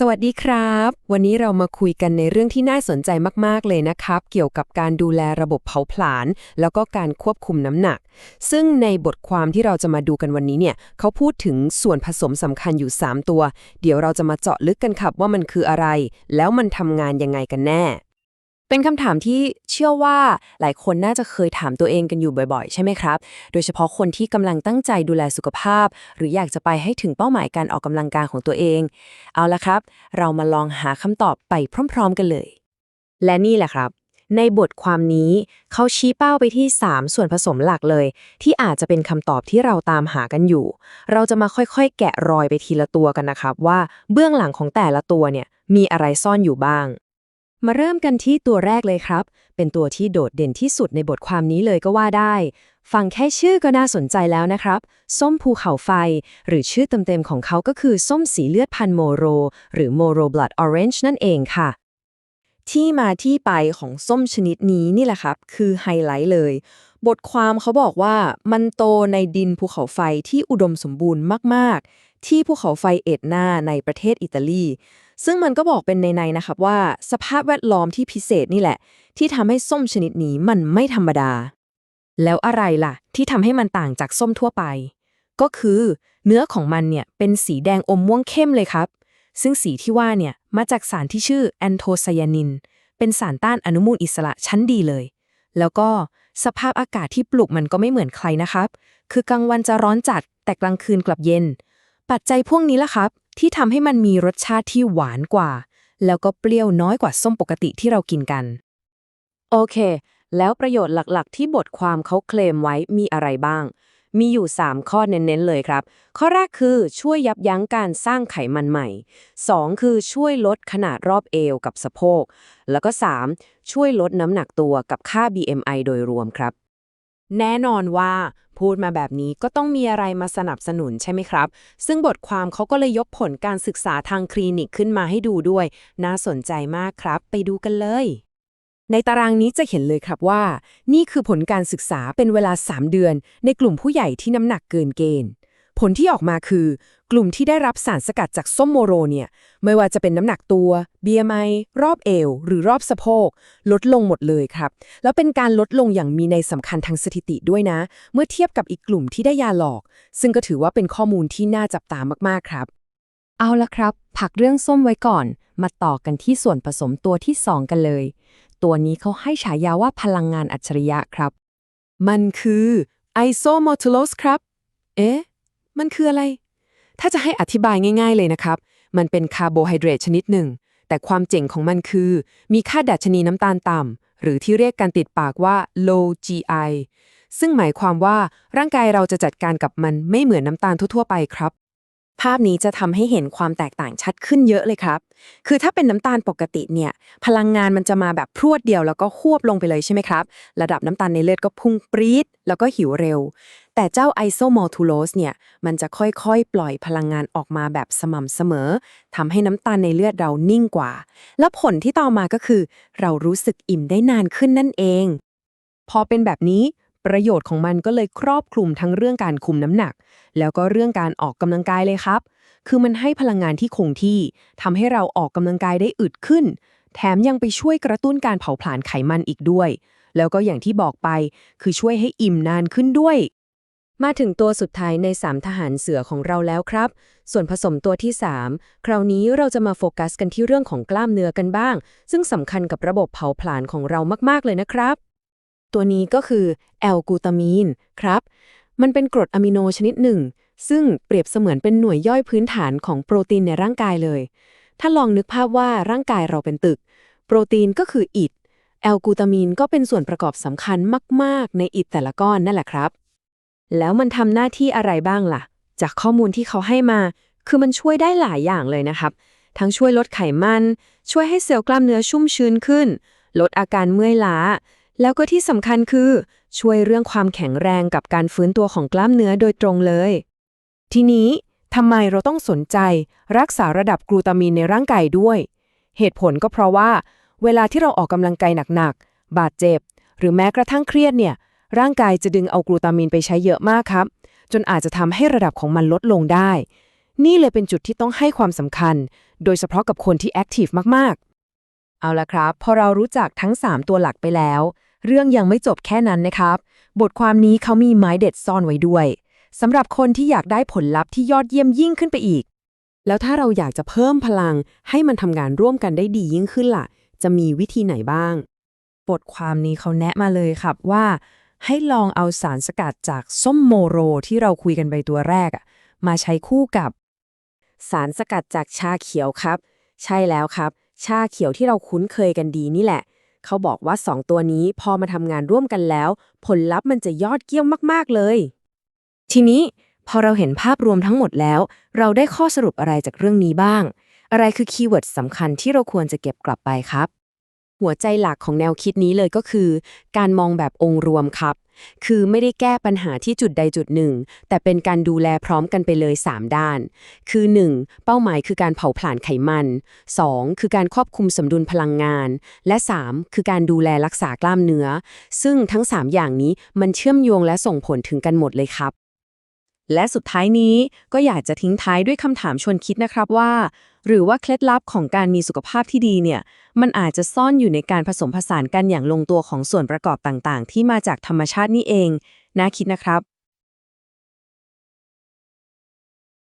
สวัสดีครับ วันนี้เรามาคุยกันในเรื่องที่น่าสนใจมากๆเลยนะครับ เกี่ยวกับการดูแลระบบเผาผลาญแล้วก็การควบคุมน้ำหนัก ซึ่งในบทความที่เราจะมาดูกันวันนี้เนี่ยเขาพูดถึงส่วนผสมสำคัญอยู่ 3 ตัว เดี๋ยวเราจะมาเจาะลึกกันครับว่ามันคืออะไร แล้วมันทำงานยังไงกันแน่ เป็นคำถามที่เชื่อว่าหลายคนน่าจะเคยถามตัวเองกันอยู่บ่อยๆ ใช่ไหมครับ โดยเฉพาะคนที่กำลังตั้งใจดูแลสุขภาพ หรืออยากจะไปให้ถึงเป้าหมายการออกกำลังกายของตัวเอง เอาละครับ เรามาลองหาคำตอบไปพร้อม ๆ กันเลย และนี่แหละครับ ในบทความนี้เขาชี้เป้าไปที่ 3 ส่วนผสมหลักเลย ที่อาจจะเป็นคำตอบที่เราตามหากันอยู่ เราจะมาค่อยๆ แกะรอยไปทีละตัวกันนะครับ ว่าเบื้องหลังของแต่ละตัวเนี่ยมีอะไรซ่อนอยู่บ้าง มาเริ่มกันที่ตัวแรกเลยครับ เป็นตัวที่โดดเด่นที่สุดในบทความนี้เลยก็ว่าได้ ฟังแค่ชื่อก็น่าสนใจแล้วนะครับ ส้มภูเขาไฟ หรือชื่อเต็มๆของเขาก็คือส้มสีเลือดพันโมโร หรือโมโรบลัดออเรนจ์นั่นเองค่ะ ที่มาที่ไปของส้มชนิดนี้นี่แหละครับ คือไฮไลท์เลย บทความเขาบอกว่ามันโตในดินภูเขาไฟที่อุดมสมบูรณ์มาก ๆ ที่ภูเขาไฟเอ็ดนาในประเทศอิตาลี ซึ่งมันก็บอกเป็นในๆนะครับว่าสภาพแวดล้อมที่พิเศษนี่แหละ ที่ทำให้ส้มชนิดนี้มันไม่ธรรมดา แล้วอะไรล่ะ ที่ทำให้มันต่างจากส้มทั่วไป ก็คือ เนื้อของมันเนี่ยเป็นสีแดงอมม่วงเข้มเลยครับ ซึ่งสีที่ว่าเนี่ยมาจากสารที่ชื่อแอนโทไซยานิน เป็นสารต้านอนุมูลอิสระชั้นดีเลย แล้วก็สภาพอากาศที่ปลูกมันก็ไม่เหมือนใครนะครับ คือกลางวันจะร้อนจัดแต่กลางคืนกลับเย็น ปัจจัยพวกนี้ล่ะครับ ที่ทำให้มันมีรสชาติที่หวานกว่า แล้วก็เปรี้ยวน้อยกว่าส้มปกติที่เรากินกัน โอเค แล้วประโยชน์หลักๆ ที่บทความเขาเคลมไว้มีอะไรบ้าง มีอยู่ 3 ข้อเน้นๆเลยครับ ข้อแรกคือช่วยยับยั้งการสร้างไขมันใหม่ 2 คือช่วยลดขนาดรอบเอวกับสะโพก แล้วก็ 3 ช่วยลดน้ำหนักตัวกับค่า BMI โดยรวมครับ แน่นอนว่าพูดมาแบบนี้ก็ต้องมีอะไรมาสนับสนุนใช่ไหมครับ ซึ่งบทความเขาก็เลยยกผลการศึกษาทางคลินิกขึ้นมาให้ดูด้วย น่าสนใจมากครับ ไปดูกันเลย ในตารางนี้จะเห็นเลยครับว่า นี่คือผลการศึกษาเป็นเวลา 3 เดือน ในกลุ่มผู้ใหญ่ที่น้ำหนักเกินเกณฑ์ ผลที่ออกมาคือกลุ่มที่ได้รับสารสกัดจากส้มโมโรเนี่ย ไม่ว่าจะเป็นน้ำหนักตัว BMI รอบเอว หรือรอบสะโพก ลดลงหมดเลยครับ แล้วเป็นการลดลงอย่างมีในยสำคัญทางสถิติด้วยนะ เมื่อเทียบกับอีกกลุ่มที่ได้ยาหลอก ซึ่งก็ถือว่าเป็นข้อมูลที่น่าจับตามากๆครับ เอาละครับ ผักเรื่องส้มไว้ก่อน มาต่อกันที่ส่วนผสมตัวที่ 2 กันเลย ตัวนี้เขาให้ฉายาว่าพลังงานอัจฉริยะครับ มันคือไอโซมอทูโลสครับ เอ๊ะ มันคืออะไร ถ้าจะให้อธิบายง่าย ๆเลยนะครับ มันเป็นคาร์โบไฮเดรตชนิดหนึ่ง แต่ความเจ๋งของมันคือ มีค่าดัชนีน้ำตาลต่ำ หรือที่เรียกกันติดปากว่า low GI ซึ่งหมายความว่าร่างกายเราจะจัดการกับมันไม่เหมือนน้ำตาลทั่วๆไปครับ ภาพนี้จะทำให้เห็นความแตกต่างชัดขึ้นเยอะเลยครับ คือถ้าเป็นน้ำตาลปกติเนี่ย พลังงานมันจะมาแบบพรวดเดียวแล้วก็ควบลงไปเลยใช่ไหมครับ ระดับน้ำตาลในเลือดก็พุ่งปรี๊ดแล้วก็หิวเร็ว แต่เจ้าไอโซมอลทูโลสเนี่ย มันจะค่อยๆ ปล่อยพลังงานออกมาแบบสม่ำเสมอทำให้น้ำตาลในเลือดเรานิ่งกว่า แล้วผลที่ต่อมาก็คือ เรารู้สึกอิ่มได้นานขึ้นนั่นเอง พอเป็นแบบนี้ประโยชน์ของมันก็เลยครอบคลุมทั้งเรื่องการคุมน้ำหนัก แล้วก็เรื่องการออกกำลังกายเลยครับ คือมันให้พลังงานที่คงที่ทำให้เราออกกำลังกายได้อึดขึ้น แถมยังไปช่วยกระตุ้นการเผาผลาญไขมันอีกด้วย แล้วก็อย่างที่บอกไป คือช่วยให้อิ่มนานขึ้นด้วย มาถึงตัวสุดท้ายใน 3 ทหารเสือของเราแล้วครับ ส่วนผสมตัวที่ 3 คราวนี้เราจะมาโฟกัสกันที่เรื่องของกล้ามเนื้อกันบ้าง ซึ่งสำคัญกับระบบเผาผลาญของเรามาก ๆ เลยนะครับ ตัวนี้ก็คือแอลกูตามีนครับ มันเป็นกรดอะมิโนชนิดหนึ่ง ซึ่งเปรียบเสมือนเป็นหน่วยย่อยพื้นฐานของโปรตีนในร่างกายเลย ถ้าลองนึกภาพว่าร่างกายเราเป็นตึก โปรตีนก็คืออิฐแอลกูตามีนก็เป็นส่วนประกอบสำคัญมาก ๆ ในอิฐแต่ละก้อนนั่นแหละครับ แล้วมันทำหน้าที่อะไรบ้างล่ะ จากข้อมูลที่เขาให้มา คือมันช่วยได้หลายอย่างเลยนะครับ ทั้งช่วยลดไขมัน ช่วยให้เซลล์กล้ามเนื้อชุ่มชื้นขึ้น ลดอาการเมื่อยล้า แล้วก็ที่สำคัญคือ ช่วยเรื่องความแข็งแรงกับการฟื้นตัวของกล้ามเนื้อโดยตรงเลย ทีนี้ทำไมเราต้องสนใจ รักษาระดับกลูตามีนในร่างกายด้วย เหตุผลก็เพราะว่า เวลาที่เราออกกำลังกายหนักๆ บาดเจ็บ หรือแม้กระทั่งเครียดเนี่ย ร่างกายจะดึงเอากลูตามีนไปใช้เยอะมากครับ จนอาจจะทำให้ระดับของมันลดลงได้ นี่เลยเป็นจุดที่ต้องให้ความสำคัญ โดยเฉพาะกับคนที่แอคทีฟมากๆ เอาละครับ พอเรารู้จักทั้ง 3 ตัวหลักไปแล้ว เรื่องยังไม่จบแค่นั้นนะครับ บทความนี้เขามีไม้เด็ดซ่อนไว้ด้วยสำหรับคนที่อยากได้ผลลัพธ์ที่ยอดเยี่ยมยิ่งขึ้นไปอีก แล้วถ้าเราอยากจะเพิ่มพลังให้มันทำงานร่วมกันได้ดียิ่งขึ้นล่ะ จะมีวิธีไหนบ้าง บทความนี้เขาแนะมาเลยครับว่า ให้ลองเอาสารสกัดจากส้มโมโรที่เราคุยกันไปตัวแรกอะมาใช้คู่กับ สารสกัดจากชาเขียวครับ ใช่แล้วครับ ชาเขียวที่เราคุ้นเคยกันดีนี่แหละ เขาบอกว่า 2 ตัวนี้พอมาทำงานร่วมกันแล้ว ผลลัพธ์มันจะยอดเยี่ยมมาก ๆ เลย ทีนี้พอเราเห็นภาพรวมทั้งหมดแล้ว เราได้ข้อสรุปอะไรจากเรื่องนี้บ้าง อะไรคือคีย์เวิร์ดสำคัญที่เราควรจะเก็บกลับไปครับ หัวใจหลักของแนวคิดนี้เลยก็คือ การมองแบบองค์รวมครับ คือไม่ได้แก้ปัญหาที่จุดใดจุดหนึ่ง แต่เป็นการดูแลพร้อมกันไปเลย 3 ด้าน คือ 1. เป้าหมายคือการเผาผลาญไขมัน 2. คือการควบคุมสมดุลพลังงาน และ 3. คือการดูแลรักษากล้ามเนื้อ ซึ่งทั้ง 3 อย่างนี้มันเชื่อมโยงและส่งผลถึงกันหมดเลยครับ และสุดท้ายนี้ก็อยากจะทิ้งท้ายด้วยคำถามชวนคิดนะครับว่า หรือว่าเคล็ดลับของการมีสุขภาพที่ดีเนี่ยมันอาจจะซ่อนอยู่ในการผสมผสานกันอย่างลงตัวของส่วนประกอบต่างๆ ที่มาจากธรรมชาตินี่เอง น่าคิดนะครับ